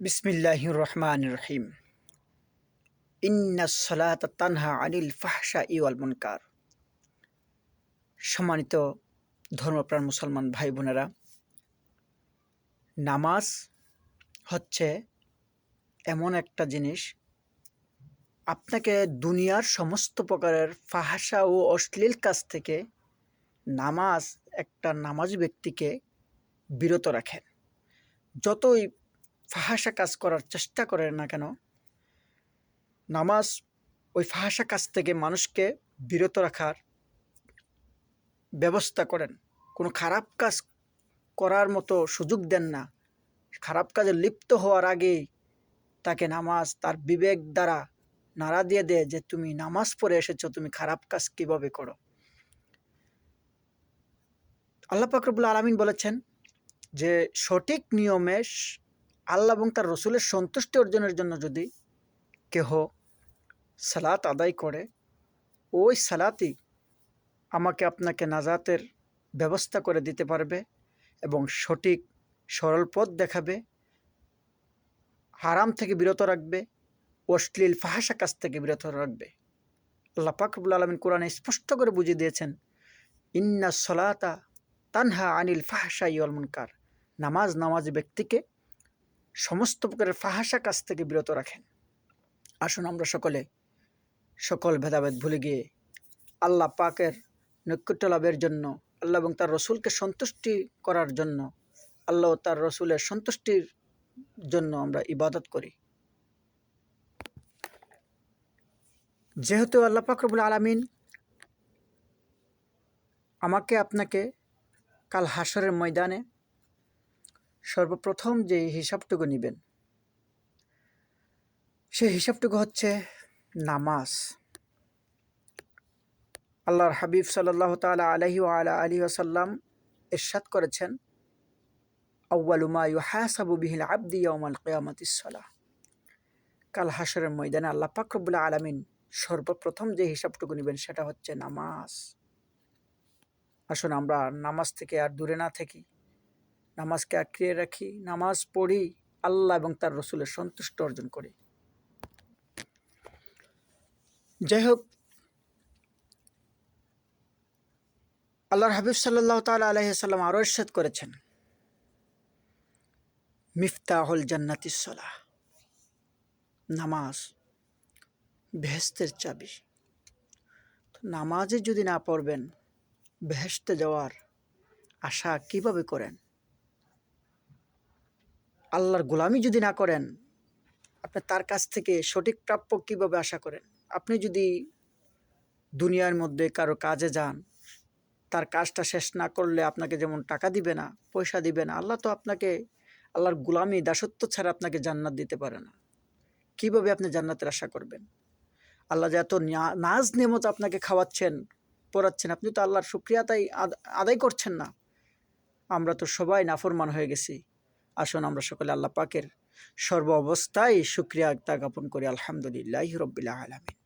বিসমিল্লাহ রহমান রহিম ইন্না সলাত তানহা আনিল ফাহসা ইওয়াল মুনকার। সম্মানিত ধর্মপ্রাণ মুসলমান ভাই বোনেরা, নামাজ হচ্ছে এমন একটা জিনিস, আপনাকে দুনিয়ার সমস্ত প্রকারের ফাহাসা ও অশ্লীল কাজ থেকে নামাজ একটা নামাজ ব্যক্তিকে বিরত রাখেন। যতই ফাহাসা কাজ করার চেষ্টা করেন না কেন? নামাজ ওই ফাহাসা কাজ থেকে মানুষকে বিরত রাখার ব্যবস্থা করেন। কোনো খারাপ কাজ করার মতো সুযোগ দেন না। খারাপ কাজে লিপ্ত হওয়ার আগেই তাকে নামাজ তার বিবেক দ্বারা নাড়া দিয়ে দেয় যে, তুমি নামাজ পড়ে এসেছ, তুমি খারাপ কাজ কীভাবে করো? আল্লাহ পাকরবুল আলমিন বলেছেন যে, সঠিক নিয়মে আল্লাহ এবং তার রসুলের সন্তুষ্টি অর্জনের জন্য যদি কেহ সালাত আদায় করে, ওই সালাতই আমাকে আপনাকে নাজাতের ব্যবস্থা করে দিতে পারবে এবং সঠিক, সরল পথ দেখাবে, হারাম থেকে বিরত রাখবে, অশ্লীল ফাহাসা কাছ থেকে বিরত রাখবে। আল্লাহ পাকবুল আলমিন কোরআনে স্পষ্ট করে বুঝিয়ে দিয়েছেন, ইন্না সলাতা তানহা আনিল ফাহাসা ইয়ল মুনকার। নামাজ নামাজ ব্যক্তিকে সমস্ত প্রকারের ফাহাসা কাছ থেকে বিরত রাখেন। আসুন আমরা সকলে সকল ভেদাভেদ ভুলে গিয়ে আল্লাহ পাকের নৈকট্য লাভের জন্য আল্লাহ এবং তার রসুলকে সন্তুষ্টি করার জন্য আল্লাহ তার রসুলের সন্তুষ্টির জন্য আমরা ইবাদত করি। যেহেতু আল্লাহ পাকরবুল আলমিন আমাকে আপনাকে কাল হাসরের ময়দানে সর্বপ্রথম যে হিসাবটুকু নেবেন সেই হিসাবটুকু হচ্ছে নামাজ। আল্লাহর হাবিব সাল্লাহ তালা আলহি আলা আলী আসাল্লাম এরশাদ করেছেন আউ্বালুমা ইউহাসাবু বিহিল আব্দি ইয়ামাল কেয়ামতিসলা কাল হাসরের ময়দানে আল্লাহ পাকরবুল্লা আলমিন সর্বপ্রথম যে হিসাবটুকু নেবেন সেটা হচ্ছে নামাজ। আসুন আমরা নামাজ থেকে আর দূরে না থাকি। নামাজকে আঁকড়িয়ে রাখি, নামাজ পড়ি, আল্লাহ এবং তার রসুলের সন্তুষ্ট অর্জন করি। যাই হোক, আল্লাহর হাবিব সাল্লাহ তাল আলহিসাল্লাম আরও ইরশাদ করেছেন, মিফতাহুল জান্নাতিসলাহ নামাজ বেহেস্তের চাবি। নামাজে যদি না পড়বেন বেহেস্তে যাওয়ার আশা কীভাবে করেন? আল্লাহর গোলামি যদি না করেন, আপনি তার কাছ থেকে সঠিক প্রাপ্য কীভাবে আশা করেন? আপনি যদি দুনিয়ার মধ্যে কারও কাজে যান, তার কাজটা শেষ না করলে আপনাকে যেমন টাকা দিবে না, পয়সা দিবে না, আল্লাহ তো আপনাকে, আল্লাহর গোলামি, দাসত্ব ছাড়া আপনাকে জান্নাত দিতে পারে না। কীভাবে আপনি জান্নাতের আশা করবেন? আল্লাহ যে এত নাজ নেমত আপনাকে খাওয়াচ্ছেন, পড়াচ্ছেন, আপনি তো আল্লাহর সুক্রিয়াতাই আদায় করছেন না। আমরা তো সবাই নাফরমান হয়ে গেছি। আসুন আমরা সকলে আল্লাহ পাকের সর্ব অবস্থায় সুক্রিয়া জ্ঞাপন করি। আলহামদুলিল্লাহ রবিল্লা আলমিন।